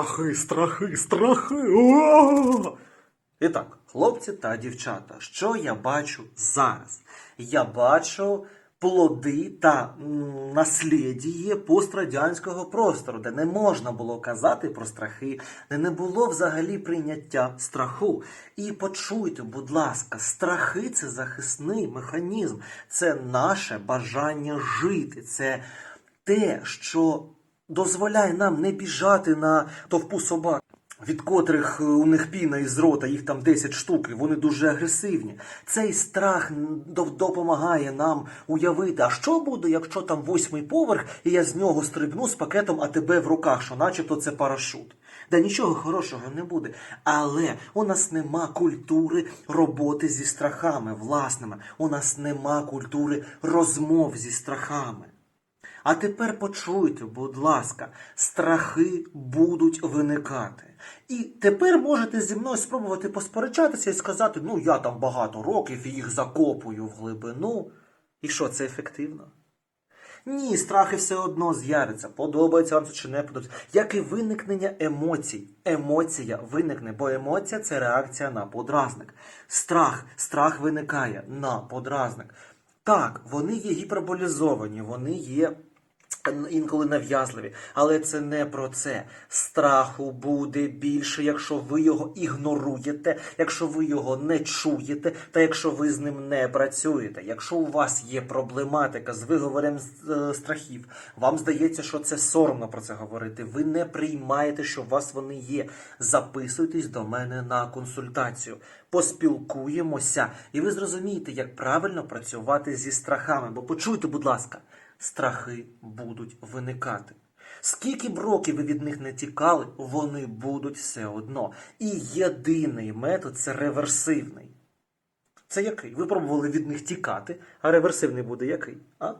Страхи, страхи, страхи. О! І так, хлопці та дівчата, що я бачу зараз? Я бачу плоди та наслідіє пострадянського простору, де не можна було казати про страхи, де не було взагалі прийняття страху. І почуйте, будь ласка, страхи це захисний механізм, це наше бажання жити, це те, що дозволяє нам не біжати на товпу собак. Від котрих е, у них піна із рота, їх там 10 штук, і вони дуже агресивні. Цей страх допомагає нам уявити, а що буде, якщо там восьмий поверх, і я з нього стрибну з пакетом АТБ в руках, що начебто це парашут. Да нічого хорошого не буде. Але у нас нема культури роботи зі страхами власними. У нас нема культури розмов зі страхами. А тепер почуйте, будь ласка, страхи будуть виникати. І тепер можете зі мною спробувати посперечатися і сказати, ну я там багато років і їх закопую в глибину. І що, це ефективно? Ні, страхи все одно з'являться. Подобається вам це чи не подобається. Як і виникнення емоцій. Емоція виникне, бо емоція це реакція на подразник. Страх, страх виникає на подразник. Так, вони є гіперболізовані, вони є інколи нав'язливі, але це не про це. Страху буде більше, якщо ви його ігноруєте, якщо ви його не чуєте, та якщо ви з ним не працюєте. Якщо у вас є проблематика з виговором з- е, страхів, вам здається, що це соромно про це говорити. Ви не приймаєте, що у вас вони є. Записуйтесь до мене на консультацію. Поспілкуємося, і ви зрозумієте, як правильно працювати зі страхами. Бо почуйте, будь ласка, страхи будуть виникати. Скільки б років ви від них не тікали, вони будуть все одно. І єдиний метод це реверсивний. Це який? Ви пробували від них тікати, а реверсивний буде який? А?